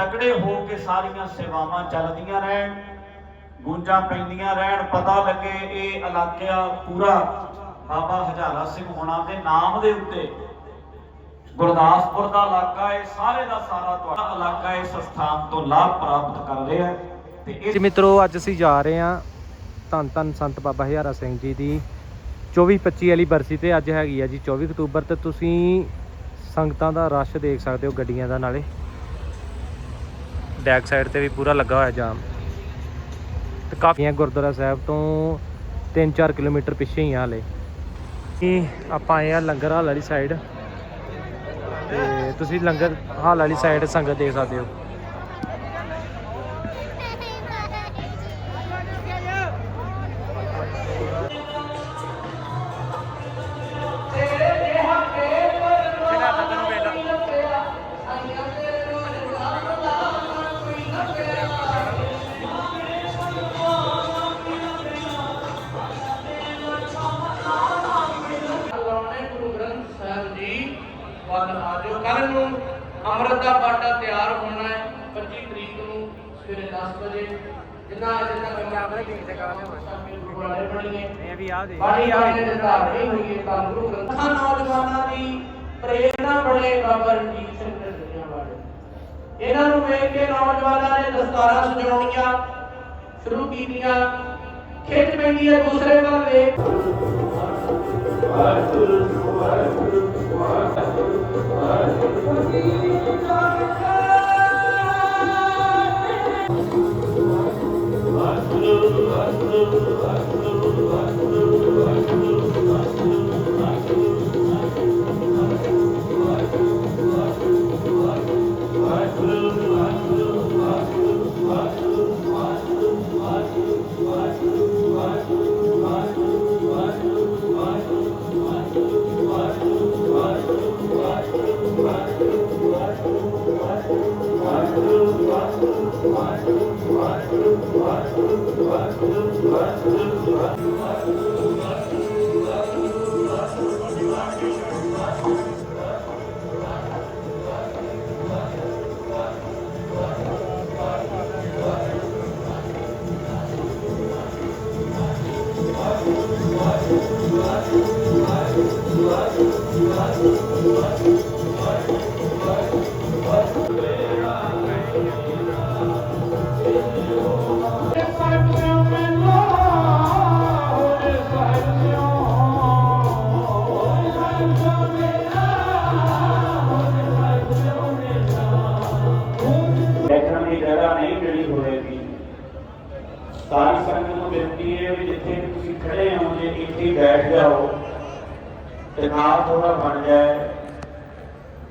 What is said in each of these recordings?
ਤਕੜੇ ਹੋ ਕੇ ਸਾਰੀਆਂ ਸੇਵਾਵਾਂ ਚੱਲਦੀਆਂ ਰਹਿਣ, ਗੂੰਜਾਂ ਪੈਂਦੀਆਂ ਰਹਿਣ, ਪਤਾ ਲੱਗੇ ਇਹ ਇਲਾਕਿਆ ਪੂਰਾ ਬਾਬਾ ਹਜ਼ਾਰਾ ਸਿੰਘ ਹੋਣਾ ਦੇ ਨਾਮ ਦੇ ਉੱਤੇ। ਗੁਰਦਾਸਪੁਰ ਦਾ ਇਲਾਕਾ ਇਹ ਸਾਰੇ ਦਾ ਸਾਰਾ ਤੁਹਾਡਾ ਇਲਾਕਾ ਇਸ ਸਥਾਨ ਤੋਂ ਲਾਭ ਪ੍ਰਾਪਤ ਕਰ ਰਿਹਾ ਹੈ। ਤੇ ਜੀ ਮਿੱਤਰੋ, ਅੱਜ ਅਸੀਂ ਜਾ ਰਹੇ ਹਾਂ ਧੰਨ ਧੰਨ ਸੰਤ ਬਾਬਾ ਹਜ਼ਾਰਾ ਸਿੰਘ ਜੀ ਦੀ 24 25 ਵਾਲੀ ਬਰਸੀ ਤੇ ਅੱਜ ਹੈਗੀ ਆ ਜੀ 24 ਅਕਤੂਬਰ ਤੇ ਤੁਸੀਂ ਸੰਗਤਾਂ ਦਾ ਰਸ਼ ਦੇਖ ਸਕਦੇ ਹੋ ਗੱਡੀਆਂ ਦਾ ਨਾਲੇ। ਬੈਕ ਸਾਈਡ ਤੇ ਵੀ ਪੂਰਾ ਲੱਗਾ ਹੋਇਆ ਜਾਮ। ਤੇ ਕਾਫੀਆਂ ਗੁਰਦੁਆਰਾ ਸਾਹਿਬ ਤੋਂ 3-4 ਕਿਲੋਮੀਟਰ ਪਿੱਛੇ ਹੀ ਆ ਹਲੇ। ਇਹ ਆਪਾਂ ਆਏ ਆ ਲੰਗਰ ਹਾਲ ਵਾਲੀ ਸਾਈਡ ਤੇ ਤੁਸੀਂ ਲੰਗਰ ਹਾਲ ਵਾਲੀ ਸਾਈਡ ਸੰਗਤ ਦੇਖ ਸਕਦੇ ਹੋ। ਦਾ ਬਾਟਾ ਤਿਆਰ ਹੋਣਾ ਹੈ। 25 ਤਰੀਕ ਨੂੰ ਸਵੇਰੇ 10 ਵਜੇ ਜਿੰਨਾ ਜਿੰਨਾ ਕੰਮਾ ਗੁਰਦੁਆਰੇ ਬਣੀਏ ਇਹ ਵੀ ਆ ਦੇ ਬਾਣੀ ਆਣੇ ਦੇ ਧਾਰ ਨਹੀਂ ਹੋਈਏ ਤਾਂ ਗੁਰੂ ਗ੍ਰੰਥਾਂ ਨੌਜਵਾਨਾਂ ਦੀ ਪ੍ਰੇਰਣਾ ਬਣੇ ਬਾਬਾ ਰਣਜੀਤ ਸਿੰਘ ਦੇ ਦੁਨੀਆ ਵਾਲੇ। ਇਹਨਾਂ ਨੂੰ ਵੇਖ ਕੇ ਨੌਜਵਾਨਾਂ ਨੇ ਦਸਤਾਰਾਂ ਸਜਾਉਣੀਆਂ ਸ਼ੁਰੂ ਕੀਤੀਆਂ। ਖਿੱਚ ਪੈਂਦੀ ਹੈ ਦੂਸਰੇ ਵੱਲ ਵੇਖ। ਬੈਠਣ ਦੀ ਜਗ੍ਹਾ ਨਹੀਂ ਮਿਲੀ ਹੋਵੇਗੀ ਸਾਰੀ ਸੰਗਤ ਨੂੰ ਬੇਨਤੀ ਹੈ ਵੀ ਜਿੱਥੇ ਵੀ ਤੁਸੀਂ ਖੜੇ ਹੋ, ਜੇ ਇੱਥੇ ਹੀ ਬੈਠ ਜਾਓ ਤੇ ਥੋੜਾ ਬਣ ਜਾਏ।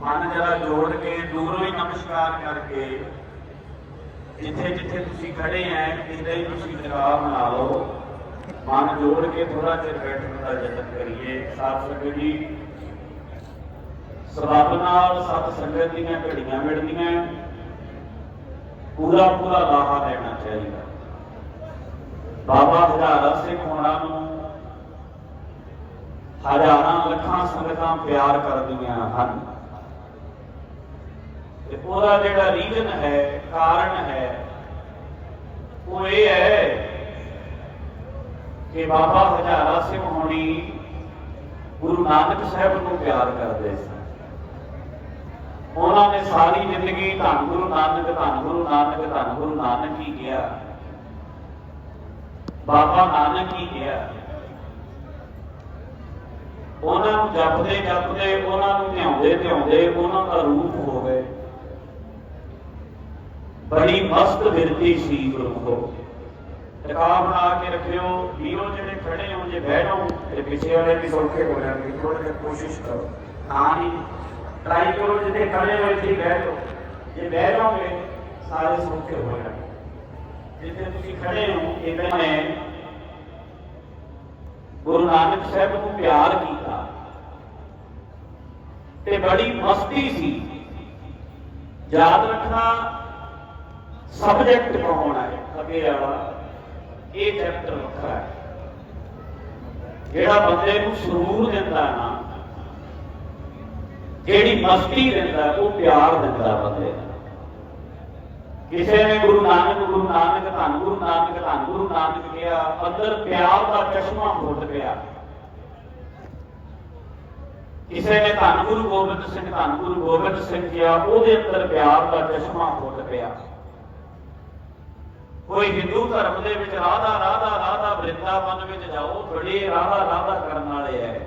ਮਨ ਜਰਾ ਜੋੜ ਕੇ, ਦੂਰੋਂ ਹੀ ਨਮਸਕਾਰ ਕਰਕੇ ਜਿੱਥੇ ਜਿੱਥੇ ਤੁਸੀਂ ਖੜੇ ਐ ਕਿਤੇ ਹੀ ਤੁਸੀਂ ਜਗ੍ਹਾ ਬਣਾ ਲਓ ਮਨ ਜੋੜ ਕੇ ਥੋੜਾ ਜਿਹਾ ਬੈਠਣ ਦਾ ਯਤਨ ਕਰੀਏ। ਸਾਥ ਸੰਗਤ ਜੀ, ਸਬਬ ਨਾਲ ਸਤ ਸੰਗਤ ਦੀਆਂ ਘੜੀਆਂ ਮਿਲਦੀਆਂ ਪੂਰਾ ਪੂਰਾ ਲਾਹਾ ਲੈਣਾ ਚਾਹੀਦਾ। ਬਾਬਾ ਹਜ਼ਾਰਾ ਸਿੰਘ ਹੋਣਾ ਨੂੰ ਹਜ਼ਾਰਾਂ ਲੱਖਾਂ ਸੰਗਤਾਂ ਪਿਆਰ ਕਰਦੀਆਂ ਹਨ। ਤੇ ਉਹਦਾ ਜਿਹੜਾ ਰੀਜਨ ਹੈ, ਕਾਰਨ ਹੈ, ਉਹ ਇਹ ਹੈ ਕਿ ਬਾਬਾ ਹਜ਼ਾਰਾ ਸਿੰਘ ਹੋਣੀ ਗੁਰੂ ਨਾਨਕ ਸਾਹਿਬ ਨੂੰ ਪਿਆਰ ਕਰਦੇ ਸੀ ਉਹਨਾਂ ਨੇ ਸਾਰੀ ਜ਼ਿੰਦਗੀ ਧੰਨ ਗੁਰੂ ਨਾਨਕ, ਧੰਨ ਗੁਰੂ ਨਾਨਕ, ਧੰਨ ਗੁਰੂ ਨਾਨਕ ਹੀ ਕਿਹਾ। ਬਾਬਾ ਨਾਨਕ ਹੀ ਕਿਹਾ। ਉਹਨਾਂ ਨੂੰ ਜਪਦੇ ਜਪਦੇ, ਉਹਨਾਂ ਨੂੰ ਧਿਆਉਂਦੇ ਧਿਆਉਂਦੇ ਉਹਨਾਂ ਦਾ ਰੂਪ ਹੋ ਗਏ। ਬੜੀ ਮਸਤ ਬਿਰਤੀ ਸੀ ਗੁਰਮੁਖੋ ਟਿਕਾ ਬਣਾ ਕੇ ਰੱਖਿਓ ਵੀਰੋ ਜਿਹੜੇ ਖੜੇ ਹੋ, ਜੇ ਬੈਠੋ ਤੇ ਪਿੱਛੇ ਵਾਲੇ ਵੀ ਸੌਖੇ ਹੋ ਜਾਣਗੇ। ਥੋੜਾ ਜਿਹਾ ਕੋਸ਼ਿਸ਼ ਕਰੋ। ਹਾਂ ਹੀ ਟਰਾਈ ਕਰੋ ਜਿੱਥੇ ਖੜੇ ਹੋ ਇੱਥੇ ਹੀ ਬਹਿ ਜਾਓ। ਜੇ ਬਹਿ ਜਾਓਗੇ, ਸਾਰੇ ਸੌਖੇ ਹੋ ਜਾਣਗੇ। ਜਿੱਥੇ ਤੁਸੀਂ ਖੜੇ ਹੋ, ਇਦਾਂ ਨੇ ਗੁਰੂ ਨਾਨਕ ਸਾਹਿਬ ਨੂੰ ਪਿਆਰ ਕੀਤਾ। ਤੇ ਬੜੀ ਮਸਤੀ ਸੀ। ਯਾਦ ਰੱਖਣਾ ਸਬਜੈਕਟ ਕੌਣ ਹੈ, ਅੱਗੇ ਵਾਲਾ, ਇਹ ਚੈਪਟਰ ਵੱਖਰਾ ਹੈ। ਜਿਹੜਾ ਬੰਦੇ ਨੂੰ ਸਰੂਰ ਦਿੰਦਾ ਨਾ ਜਿਹੜੀ ਮਸਤੀ ਦਿੰਦਾ, ਉਹ ਪਿਆਰ ਦਿੰਦਾ ਬੰਦੇ ਨੂੰ। ਕਿਸੇ ਨੇ ਗੁਰੂ ਨਾਨਕ ਗੁਰੂ ਨਾਨਕ, ਧੰਨ ਗੁਰੂ ਨਾਨਕ, ਧੰਨ ਗੁਰੂ ਨਾਨਕ ਕਿਹਾ, ਅੰਦਰ ਪਿਆਰ ਦਾ ਚਸ਼ਮਾ ਫੁੱਟ ਪਿਆ। ਕਿਸੇ ਨੇ ਧੰਨ ਗੁਰੂ ਗੋਬਿੰਦ ਸਿੰਘ, ਧੰਨ ਗੁਰੂ ਗੋਬਿੰਦ ਸਿੰਘ ਕਿਹਾ, ਉਹਦੇ ਅੰਦਰ ਪਿਆਰ ਦਾ ਚਸ਼ਮਾ ਫੁੱਟ ਪਿਆ। ਕੋਈ ਹਿੰਦੂ ਧਰਮ ਦੇ ਵਿੱਚ ਰਾਧਾ ਰਾਧਾ ਰਾਧਾ ਬ੍ਰਿੰਦਾਵਨ ਵਿੱਚ ਜਾਓ, ਬੜੇ ਰਾਧਾ ਰਾਧਾ ਕਰਨ ਵਾਲੇ ਐ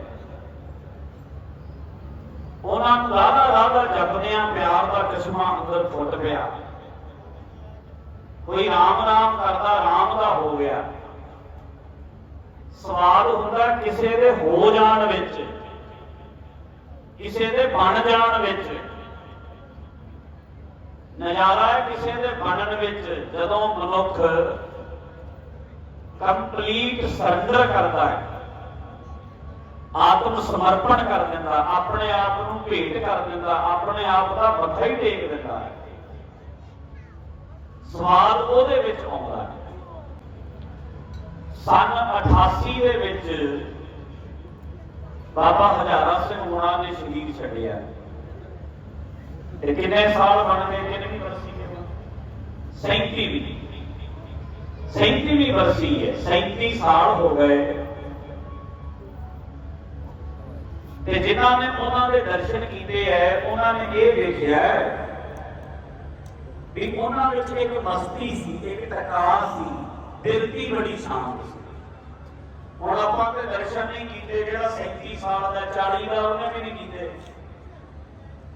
ਉਹਨਾਂ ਨੂੰ ਰਾਧਾ ਰਾਧਾ ਜਪਦਿਆਂ ਪਿਆਰ ਦਾ ਚਸ਼ਮਾ ਅੰਦਰ ਫੁੱਟ ਪਿਆ। ਕੋਈ ਰਾਮ ਰਾਮ ਕਰਦਾ, ਰਾਮ ਦਾ ਹੋ ਗਿਆ। ਸਵਾਲ ਹੁੰਦਾ ਕਿਸੇ ਦੇ ਹੋ ਜਾਣ ਵਿੱਚ, ਕਿਸੇ ਦੇ ਬਣ ਜਾਣ ਵਿੱਚ। ਨਜ਼ਾਰਾ ਹੈ ਕਿਸੇ ਦੇ ਬਣਨ ਵਿੱਚ, ਜਦੋਂ ਮਨੁੱਖ ਕੰਪਲੀਟ ਸਰੈਂਡਰ ਕਰਦਾ ਹੈ। ਆਤਮ ਸਮਰਪਣ ਕਰ ਦਿੰਦਾ, ਆਪਣੇ ਆਪ ਨੂੰ ਭੇਟ ਕਰ ਦਿੰਦਾ, ਆਪਣੇ ਆਪ ਦਾ ਮੱਥਾ ਹੀ ਟੇਕ ਦਿੰਦਾ ਹੈ। ਸਵਾਲ ਉਹਦੇ ਵਿੱਚ ਆਉਂਦਾ ਹੈ। ਸਨ 88 ਦੇ ਵਿੱਚ ਬਾਬਾ ਹਜ਼ਾਰਾ ਸਿੰਘ ਹੋਣਾ ਨੇ ਸ਼ਹੀਦ ਛੱਡਿਆ। ਤੇ ਕਿੰਨੇ ਸਾਲ ਬਣ ਗਏ ਕਿੰਨੀ ਵਰਸੀ ਹੈ 37ਵੀਂ 37ਵੀਂ ਵਰਸੀ ਹੈ 37 ਸਾਲ ਹੋ ਗਏ। ਤੇ ਜਿਨ੍ਹਾਂ ਨੇ ਉਹਨਾਂ ਦੇ ਦਰਸ਼ਨ ਕੀਤੇ ਐ, ਉਹਨਾਂ ਨੇ ਇਹ ਵੇਖਿਆ ਵੀ ਉਹਨਾਂ ਵਿੱਚ ਇੱਕ ਮਸਤੀ ਸੀ, ਇੱਕ ਟਕਾ ਸੀ, ਦਿਲ ਦੀ ਬੜੀ ਸ਼ਾਂਤ ਸੀ। ਹੁਣ ਆਪਾਂ ਤੇ ਦਰਸ਼ਨ ਨਹੀਂ ਕੀਤੇ, ਜਿਹੜਾ 37 ਸਾਲ ਦਾ 40 ਦਾ ਉਹਨੇ ਵੀ ਨਹੀਂ ਕੀਤੇ।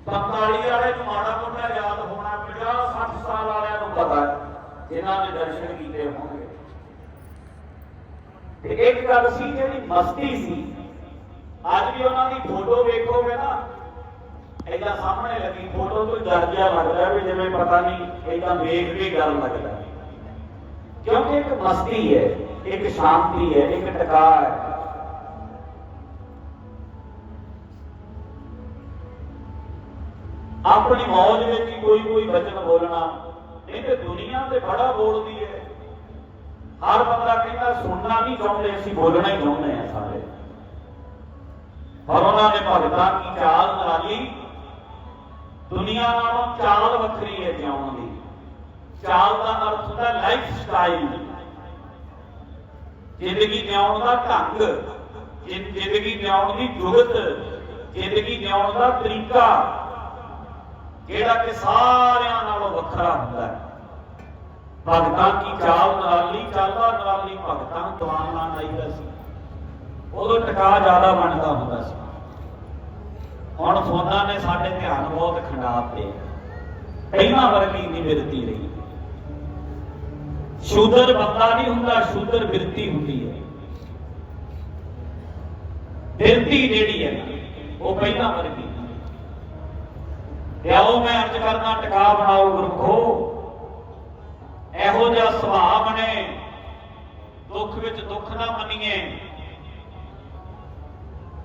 45 ਵਾਲੇ ਨੂੰ ਮਾੜਾ ਮੋਟਾ ਯਾਦ ਹੋਣਾ 50 60 ਸਾਲ ਵਾਲਿਆਂ ਨੂੰ ਪਤਾ ਹੈ ਜਿਨ੍ਹਾਂ ਨੇ ਦਰਸ਼ਨ ਕੀਤੇ ਹੋਣਗੇ। ਤੇ ਇੱਕ ਗੱਲ ਸੀ, ਜਿਹੜੀ ਮਸਤੀ ਸੀ ਅੱਜ ਵੀ ਉਹਨਾਂ ਦੀ ਫੋਟੋ ਵੇਖੋਗੇ ਨਾ, ਏਦਾਂ ਸਾਹਮਣੇ ਲੱਗੀ ਫੋਟੋ ਤੋਂ ਡਰ ਜਿਹਾ ਲੱਗਦਾ ਵੀ ਜਿਵੇਂ ਪਤਾ ਨਹੀਂ ਏਦਾਂ ਵੇਖ ਕੇ ਡਰ ਲੱਗਦਾ। ਕਿਉਂਕਿ ਇੱਕ ਮਸਤੀ ਹੈ, ਇੱਕ ਸ਼ਾਂਤੀ ਹੈ, ਇੱਕ ਟਿਕਾ ਹੈ। ਆਪਣੀ ਮੌਜ ਵਿੱਚ ਹੀ ਕੋਈ ਕੋਈ ਬਚਨ ਬੋਲਣਾ ਇਹ ਤੇ ਦੁਨੀਆ ਤੇ ਬੜਾ ਬੋਲਦੀ ਹੈ। ਹਰ ਬੰਦਾ ਕਹਿੰਦਾ, ਸੁਣਨਾ ਨਹੀਂ ਚਾਹੁੰਦੇ, ਅਸੀਂ ਬੋਲਣਾ ਹੀ ਚਾਹੁੰਦੇ ਆ ਸਾਰੇ। ਪਰ ਉਹਨਾਂ ਨੇ ਭਗਤਾਂ ਦੀ ਚਾਲ ਨਿਰਾਲੀ ਦੁਨੀਆ ਨਾਲੋਂ ਚਾਲ ਵੱਖਰੀ ਹੈ ਜਿਉਣ ਦੀ। ਚਾਲ ਦਾ ਅਰਥ ਹੁੰਦਾ ਲਾਈਫ ਸਟਾਈਲ ਜ਼ਿੰਦਗੀ ਜਿਉਣ ਦਾ ਢੰਗ ਜ਼ਿੰਦਗੀ ਜਿਉਣ ਦੀ ਜੁਗਤ, ਜ਼ਿੰਦਗੀ ਜਿਉਣ ਦਾ ਤਰੀਕਾ, ਜਿਹੜਾ ਕਿ ਸਾਰਿਆਂ ਨਾਲੋਂ ਵੱਖਰਾ ਹੁੰਦਾ ਹੈ। ਭਗਤਾਂ ਕੀ ਚਾਲ ਨਿਰਾਲੀ ਚਾਲਾ ਨਿਰਾਲੀ ਭਗਤਾਂ ਦੀਵਾਨ ਨਾਲ ਆਈਦਾ ਸੀ ਉਦੋਂ ਟਿਕਾ ਜ਼ਿਆਦਾ ਬਣਦਾ ਹੁੰਦਾ ਸੀ। ਹੁਣ ਫੋਨਾਂ ਨੇ ਸਾਡੇ ਧਿਆਨ ਬਹੁਤ ਖੰਡਾਤੇ ਪਹਿਲਾਂ ਵਰਗੀ ਨਹੀਂ ਬਿਰਤੀ ਰਹੀ। ਸ਼ੂਦਰ ਬੰਦਾ ਨਹੀਂ ਹੁੰਦਾ, ਸ਼ੂਦਰ ਬਿਰਤੀ ਹੁੰਦੀ ਹੈ। ਬਿਰਤੀ ਜਿਹੜੀ ਹੈ ਉਹ ਪਹਿਲਾਂ ਵਰਗੀ ਨਹੀਂ ਆਓ ਮੈਂ ਅਰਜ਼ ਕਰਨਾ ਟਿਕਾ ਬਣਾਓ ਗੁਰਖੋ ਇਹੋ ਜਿਹਾ ਸੁਭਾਅ ਬਣੇ। ਦੁੱਖ ਵਿੱਚ ਦੁੱਖ ਨਾ ਮੰਨੀਏ।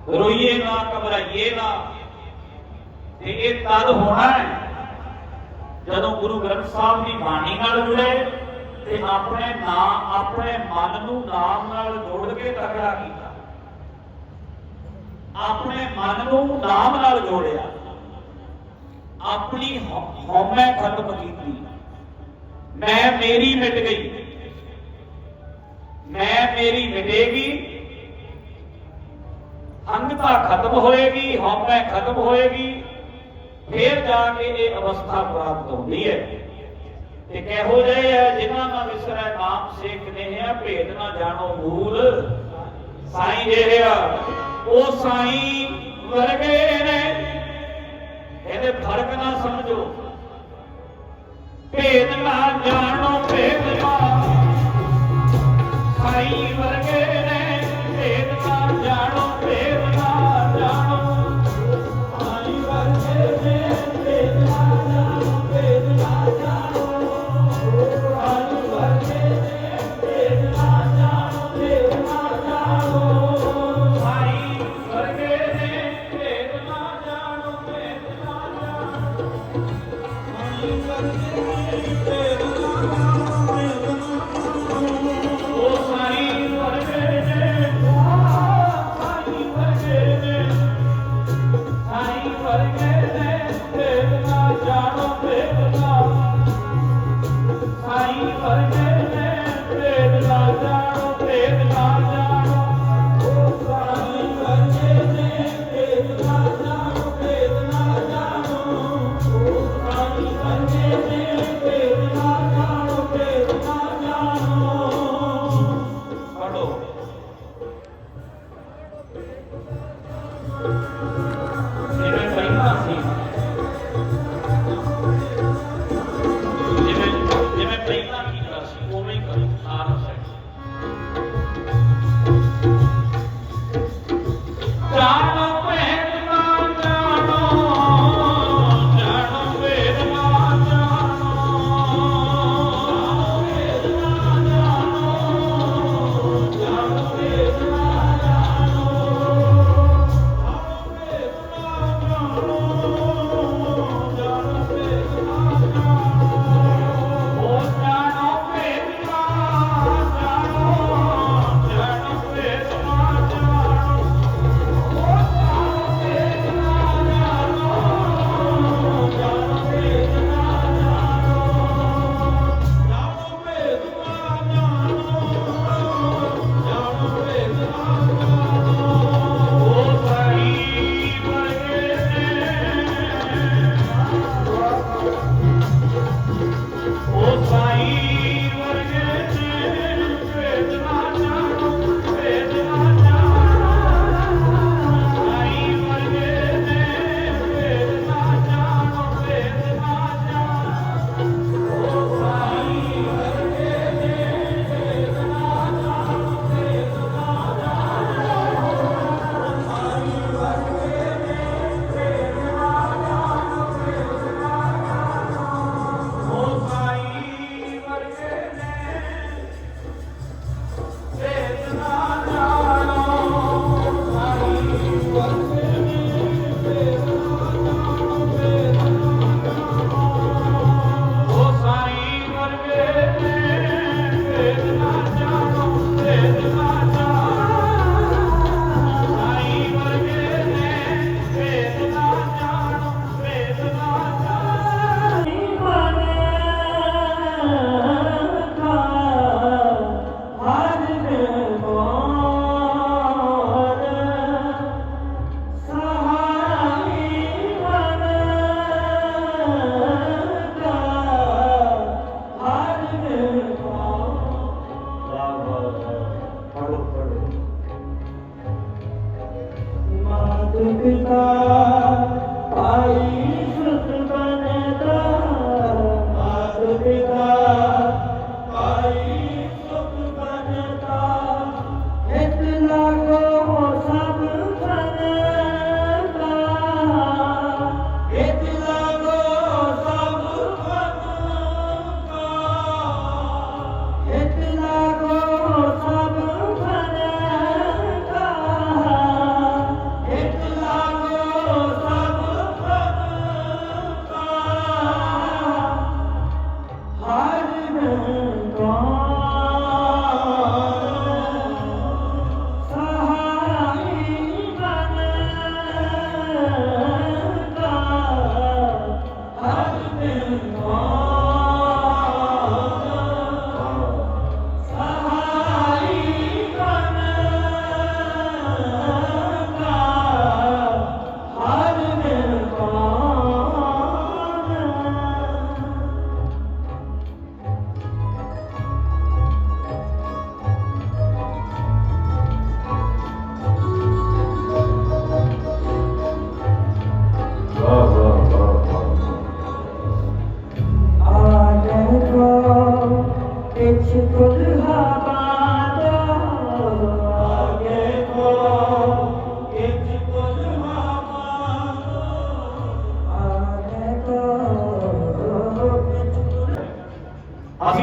ਰੋਈਏ ਨਾ, ਘਬਰਾਈਏ ਨਾ। ਤੇ ਇਹ ਤਦ ਹੋਣਾ ਹੈ ਜਦੋਂ ਗੁਰੂ ਗ੍ਰੰਥ ਸਾਹਿਬ ਦੀ ਬਾਣੀ ਨਾਲ ਜੁੜੇ ਤੇ ਆਪਣੇ ਨਾਮ ਆਪਣੇ ਮਨ ਨੂੰ ਨਾਮ ਨਾਲ ਜੋੜ ਕੇ ਤਕੜਾ ਕੀਤਾ। ਆਪਣੇ ਮਨ ਨੂੰ ਨਾਮ ਨਾਲ ਜੋੜਿਆ। ਆਪਣੀ ਹਉ- ਹਉਮੈ ਖਤਮ ਕੀਤੀ। ਮੈਂ ਮੇਰੀ ਮਿਟ ਗਈ। ਮੈਂ ਮੇਰੀ ਮਿਟੇਗੀ। ਅੰਗਤਾ ਖਤਮ ਹੋਏਗੀ, ਹਉਮੈ ਖਤਮ ਹੋਏਗੀ। ਫਿਰ ਜਾ ਕੇ ਇਹ ਅਵਸਥਾ ਪ੍ਰਾਪਤ ਹੁੰਦੀ ਹੈ। ਤੇ ਕਹੋ ਜੇ ਹੈ ਜਿਨ੍ਹਾਂ ਦਾ ਵਿਸਰੈ ਨਾਮ ਸੇਖ ਨੇ ਭੇਦ ਨਾ ਜਾਣੋ, ਮੂਲ ਸਾਈਂ ਜਿਹੜਾ ਉਹ ਸਾਈਂ ਵਰਗੇ ਨੇ। ਇਹਦੇ ਫ਼ਰਕ ਨਾ ਸਮਝੋ। ਭੇਦ ਨਾ ਜਾਣੋ, ਭੇਦ ਨਾ ਸਾਈਂ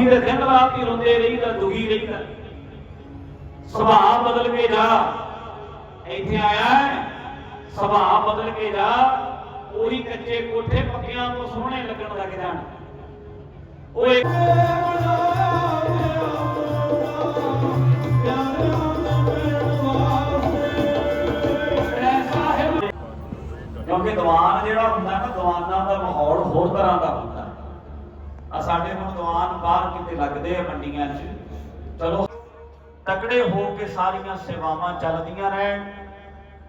ਅਸੀਂ ਤੇ ਦਿਨ ਰਾਤ ਹੀ ਰੋਂਦੇ ਰਹੀਦਾ ਦੁਖੀ ਰਹੀਦਾ। ਸੁਭਾਅ ਬਦਲ ਕੇ ਜਾ। ਇੱਥੇ ਆਇਆ ਹੈ, ਸੁਭਾਅ ਬਦਲ ਕੇ ਜਾ। ਉਹੀ ਕੱਚੇ ਕੋਠੇ ਪੱਕਿਆਂ ਤੋਂ ਸੋਹਣੇ ਲੱਗਣ ਲੱਗ ਜਾਣ। ਉਹ ਇੱਕ ਕਿਉਂਕਿ ਦੀਵਾਨ ਜਿਹੜਾ ਹੁੰਦਾ ਨਾ ਦੀਵਾਨਾਂ ਦਾ ਮਾਹੌਲ ਹੋਰ ਤਰ੍ਹਾਂ ਦਾ ਹੁੰਦਾ। ਆ ਸਾਡੇ ਹੁਣ ਬਾਹਰ ਕਿਤੇ ਲੱਗਦੇ ਆ ਮੰਡੀਆਂ 'ਚ। ਚਲੋ, ਤਕੜੇ ਹੋ ਕੇ ਸਾਰੀਆਂ ਸੇਵਾਵਾਂ ਚੱਲਦੀਆਂ ਰਹਿਣ,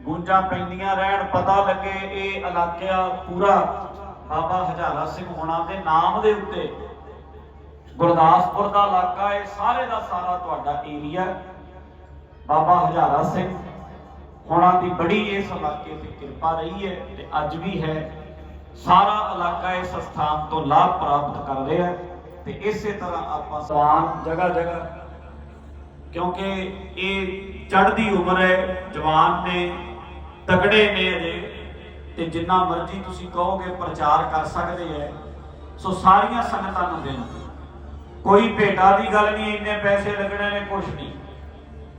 ਗੂੰਜਾਂ ਪੈਂਦੀਆਂ ਰਹਿਣ, ਪਤਾ ਲੱਗੇ ਇਹ ਇਲਾਕਿਆ ਪੂਰਾ ਬਾਬਾ ਹਜ਼ਾਰਾ ਸਿੰਘ ਹੋਣਾ ਦੇ ਨਾਮ ਦੇ ਉੱਤੇ। ਗੁਰਦਾਸਪੁਰ ਦਾ ਇਲਾਕਾ ਇਹ ਸਾਰੇ ਦਾ ਸਾਰਾ ਤੁਹਾਡਾ ਏਰੀਆ ਬਾਬਾ ਹਜ਼ਾਰਾ ਸਿੰਘ ਹੋਣਾ ਦੀ ਬੜੀ ਇਸ ਇਲਾਕੇ ਤੇ ਕਿਰਪਾ ਰਹੀ ਹੈ ਤੇ ਅੱਜ ਵੀ ਹੈ। ਸਾਰਾ ਇਲਾਕਾ ਇਸ ਸਥਾਨ ਤੋਂ ਲਾਭ ਪ੍ਰਾਪਤ ਕਰ ਰਿਹਾ ਤੇ ਇਸੇ ਤਰ੍ਹਾਂ ਆਪਾਂ ਸਵਾਨ ਜਗ੍ਹਾ ਜਗ੍ਹਾ, ਕਿਉਂਕਿ ਇਹ ਚੜ੍ਹਦੀ ਉਮਰ ਹੈ, ਜਵਾਨ ਨੇ ਤਗੜੇ ਨੇ ਅਜੇ, ਤੇ ਜਿੰਨਾ ਮਰਜ਼ੀ ਤੁਸੀਂ ਕਹੋਗੇ ਪ੍ਰਚਾਰ ਕਰ ਸਕਦੇ ਹੈ। ਸੋ ਸਾਰੀਆਂ ਸੰਗਤਾਂ ਨੂੰ ਦੇਣ। ਕੋਈ ਭੇਟਾ ਦੀ ਗੱਲ ਨਹੀਂ, ਇੰਨੇ ਪੈਸੇ ਲੱਗਣੇ ਨੇ, ਕੁਛ ਨਹੀਂ।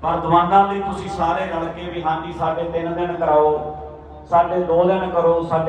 ਪਰ ਦੀਵਾਨਾਂ ਲਈ ਤੁਸੀਂ ਸਾਰੇ ਰਲ ਕੇ ਵੀ, ਹਾਂਜੀ, ਸਾਡੇ 3 ਦਿਨ ਕਰਾਓ, ਸਾਡੇ 2 ਦਿਨ ਕਰੋ, ਸਾਡੇ